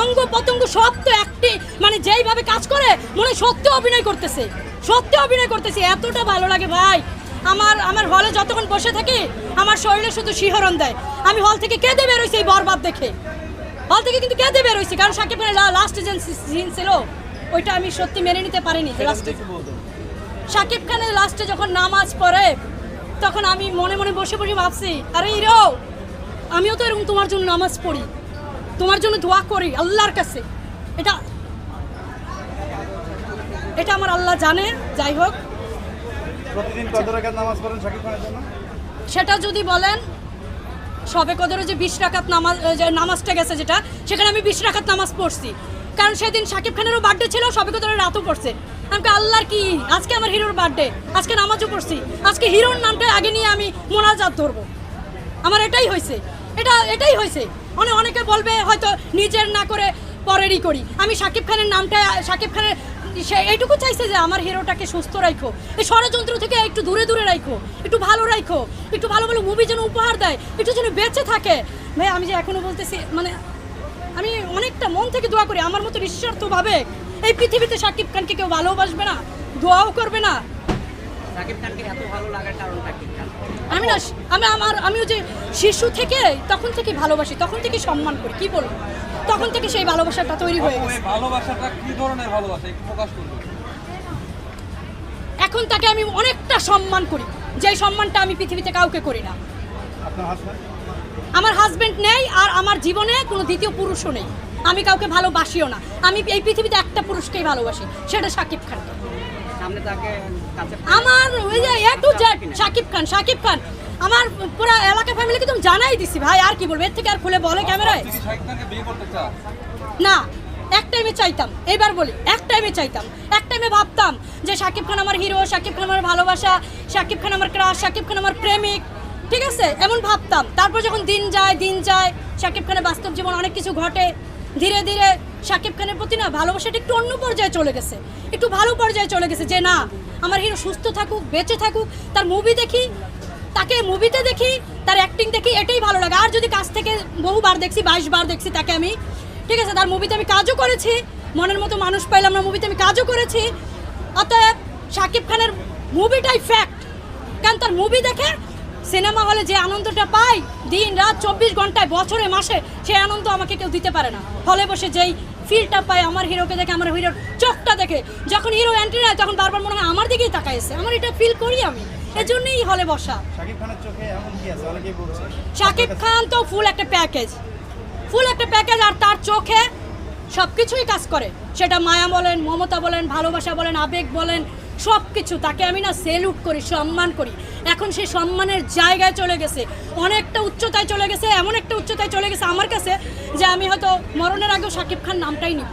অঙ্গ পতঙ্গ সব তো একটি মানে যেইভাবে কাজ করে মনে সত্যি অভিনয় করতেছে। সত্যি অভিনয় করতেছে এতটা ভালো লাগে ভাই। আমার আমার হলে যতক্ষণ বসে থাকি আমার শরীরে শুধু শিহরণ দেয়। আমি হল থেকে কেঁদে বেরোইছি এই বরবাদ দেখে। হল থেকে কিন্তু কেঁদে বেরোইছি কারণ সাকিব খানের লাস্ট যে সিন ছিল ওইটা আমি সত্যি মেনে নিতে পারিনি লাস্টে সাকিব খানের লাস্টে যখন নামাজ পড়ে তখন আমি মনে মনে বসে বসে ভাবছি আরে হিরো আমিও তো এরকম তোমার জন্য নামাজ পড়ি। তোমার জন্য দোয়া করি আল্লাহর কাছে। এটা এটা আমার আল্লাহ জানে যাই হোক। প্রতিদিন কত রাকাত নামাজ পড়েন শাকিব খানের জন্য? সেটা যদি বলেন সবে কদরে যে বিশ রাকাত নামাজ যে নামাজটা গেছে যেটা সেখানে আমি বিশ রাকাত নামাজ পড়ছি। কারণ সেদিন সাকিব খানেরও বার্থডে ছিল সবে কদরের রাতও পড়ছে। আমাকে আল্লাহর কি? আজকে আমার হিরোর বার্থডে আজকে নামাজও পড়ছি। আজকে হিরোর নামটা আগে নিয়ে আমি মোনাজাত ধরবো। আমার এটাই হয়েছে। এটা, এটাই হয়েছে। অনেক অনেকে বলবে, হয়তো নিজের না করে পরেরই করি। আমি সাকিব খানের নামটা, সাকিব খানের, সে এইটুকু চাইছে যে আমার হিরোটাকে সুস্থ রাখো এই ষড়যন্ত্র থেকে একটু দূরে দূরে রাখো একটু ভালো রাখো একটু ভালো ভালো মুভি যেন উপহার দেয়। একটু যেন বেঁচে থাকে। ভাই, আমি যে এখনও বলতেছি মানে আমি অনেকটা মন থেকে দোয়া করি। আমার মতো নিঃস্বার্থভাবে এই পৃথিবীতে সাকিব খানকে কেউ ভালোবাসবে না, দোয়াও করবে না। আমি না আমি আমার আমিও যে শিশু থেকে তখন থেকে ভালোবাসি তখন থেকে সম্মান করি কি বলব? তখন থেকে সেই ভালোবাসাটা তৈরি হয়ে গেছে। ভালোবাসাটা কি ধরনের ভালোবাসা? একটু প্রকাশ করবেন এখন তাকে আমি অনেকটা সম্মান করি যে সম্মানটা আমি পৃথিবীতে কাউকে করি না। হাজব্যান্ড আমার হাজবেন্ড নেই আর আমার জীবনে কোনো দ্বিতীয় পুরুষও নেই। আমি কাউকে ভালোবাসিও না। আমি এই পৃথিবীতে একটা পুরুষকেই ভালোবাসি সেটা সাকিব খানকে। আমার ওই যে A to Z Shakib Khan Shakib Khan. আমার পুরো এলাকা ফ্যামিলিকে তুমি জানাই দিছি ভাই আর কি বলব? এর থেকে আর খুলে বলে ক্যামেরায়? আপনি খানকে বিয়ে করতে চান না এক টাইমে চাইতাম এবার বলি এক টাইমে চাইতাম এক টাইমে ভাবতাম যে শাকিব খান আমার হিরো শাকিব খান আমার ভালোবাসা শাকিব খান আমার ক্রাশ শাকিব খান আমার প্রেমিক ঠিক আছে? এমন ভাবতাম। তারপর যখন দিন যায় দিন যায় শাকিব খানের বাস্তব জীবন অনেক কিছু ঘটে। ধীরে ধীরে শাকিব খানের প্রতি না ভালোবাসাটা একটু অন্য পর্যায়ে চলে গেছে। একটু ভালো পর্যায়ে চলে গেছে যে, না, আমার হিরো সুস্থ থাকুক, বেঁচে থাকুক, তার মুভি দেখি, তাকে মুভিতে দেখি, তার অ্যাক্টিং দেখি, এটাই ভালো লাগে। আর যদি কাছ থেকে বহুবার দেখছি বাইশ বার দেখছি তাকে আমি, ঠিক আছে, তার মুভিতে আমি কাজও করেছি, মনের মতো মানুষ পাইলাম না মুভিতে আমি কাজও করেছি। অতএব শাকিব খানের মুভিটাই ফ্যাক্ট কারণ তার মুভি দেখে সিনেমা হলে যে আনন্দটা পাই দিন রাত চব্বিশ ঘন্টায় বছরে মাসে সেই আনন্দ আমাকে কেউ দিতে পারে না। হলে বসে যেই ফিলটা পাই আমার হিরোকে দেখে আমার হিরোর চোখটা দেখে যখন হিরো এন্ট্রি নেয় তখন বারবার মনে হয় আমার দিকেই এসে। আমার এটা ফিল করি আমি। এজন্যই হলে বসা। শাকিব খান তো ফুল একটা প্যাকেজ ফুল একটা প্যাকেজ আর তার চোখে সব কিছুই কাজ করে। সেটা মায়া বলেন মমতা বলেন ভালোবাসা বলেন আবেগ বলেন সব কিছু তাকে আমি না সেলুট করি, সম্মান করি। এখন সে সম্মানের জায়গায় চলে গেছে। অনেকটা উচ্চতায় চলে গেছে, এমন একটা উচ্চতায় চলে গেছে আমার কাছে যে আমি হয়তো মরণের আগেও শাকিব খান নামটাই নিব।